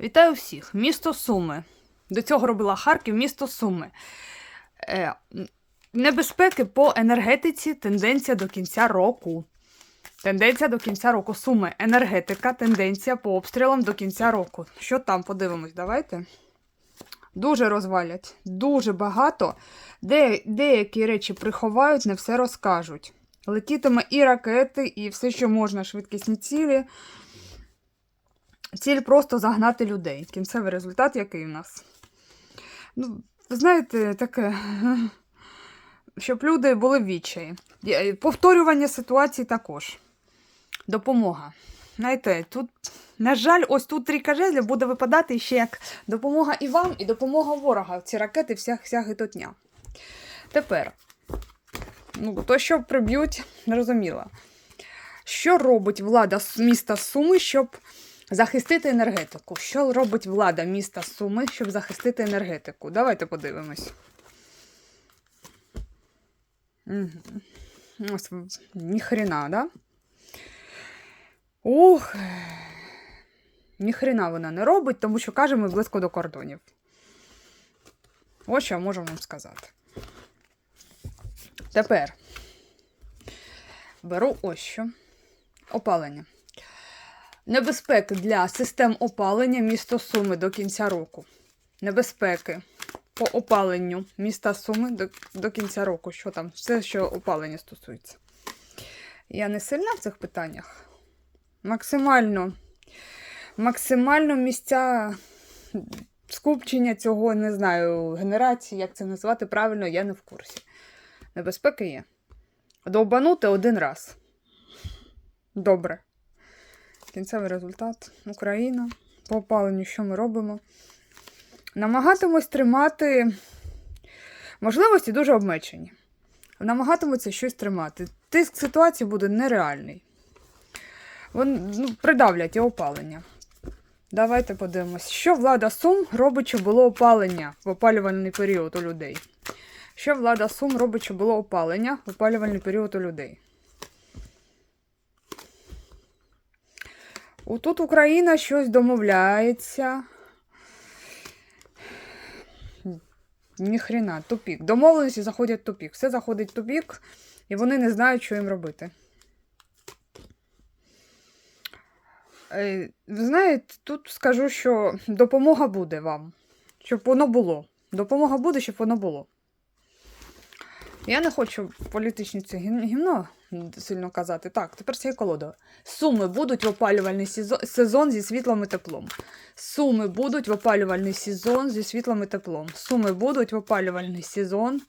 Вітаю всіх! Місто Суми. До цього робила Харків, місто Суми. Е, небезпеки по енергетиці, тенденція до кінця року. Тенденція до кінця року. Суми. Енергетика, тенденція по обстрілам до кінця року. Що там, подивимось, давайте. Дуже розвалять, дуже багато. Де, деякі речі приховають, не все розкажуть. Летітиме і ракети, і все, що можна, швидкісні цілі. Ціль просто загнати людей. Кінцевий результат який у нас? Ну, ви знаєте, таке, щоб люди були в відчаї. Повторювання ситуації також. Допомога. Знаєте, тут, на жаль, ось тут трійка жезлів буде випадати ще як допомога і вам, і допомога ворога. Ці ракети вся, вся гитотня. Тепер, ну, то, що приб'ють, зрозуміло. Що робить влада міста Суми, щоб захистити енергетику? Що робить влада міста Суми, щоб захистити енергетику? Давайте подивимось. Угу. Ось, ніхрена, да? Ух. Ніхрена вона не робить, тому що каже, ми близько до кордонів. Ось що я можу вам сказати. Тепер беру ось що. Опалення. Небезпеки для систем опалення міста Суми до кінця року. Небезпеки по опаленню міста Суми до, до кінця року. Що там? Все, що опалення стосується. Я не сильна в цих питаннях. Максимально, максимально місця скупчення цього, не знаю, генерації, як це назвати правильно, я не в курсі. Небезпеки є. Довбанути один раз. Добре. Кінцевий результат. Україна. По опаленню, що ми робимо? Намагатимось тримати. Можливості дуже обмежені. Намагатимуться щось тримати. Тиск ситуації буде нереальний. Вони ну, придавлять і опалення. Давайте подивимось, що влада Сум робить, щоб було опалення в опалювальний період у людей. Що влада Сум робить, щоб було опалення в опалювальний період у людей. Тут Україна щось домовляється. Ніхрена, тупік. Домовленості заходять в тупік. Все заходить в тупік, і вони не знають, що їм робити. Е, Ви знаєте, тут скажу, що допомога буде вам, щоб воно було. Допомога буде, щоб воно було. Я не хочу політичні це гімно сильно казати. Так, тепер цією колодою. Суми будуть в опалювальний сезон, сезон зі світлом і теплом. Суми будуть в опалювальний сезон зі світлом і теплом. Суми будуть в опалювальний сезон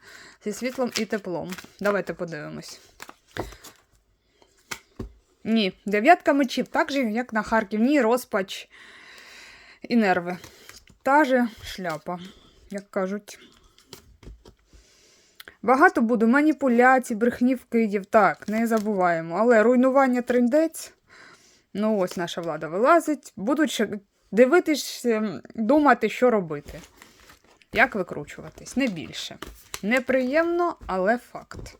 зі світлом і теплом. Давайте подивимось. Ні, дев'ятка мечів, так же, як на Харків. Ні, розпач і нерви. Та же шляпа, як кажуть. Багато буде маніпуляцій, брехні вкидів. Так, не забуваємо. Але руйнування трендець. Ну, ось наша влада вилазить. Будуть дивитись, ем, думати, що робити. Як викручуватись, не більше. Неприємно, але факт.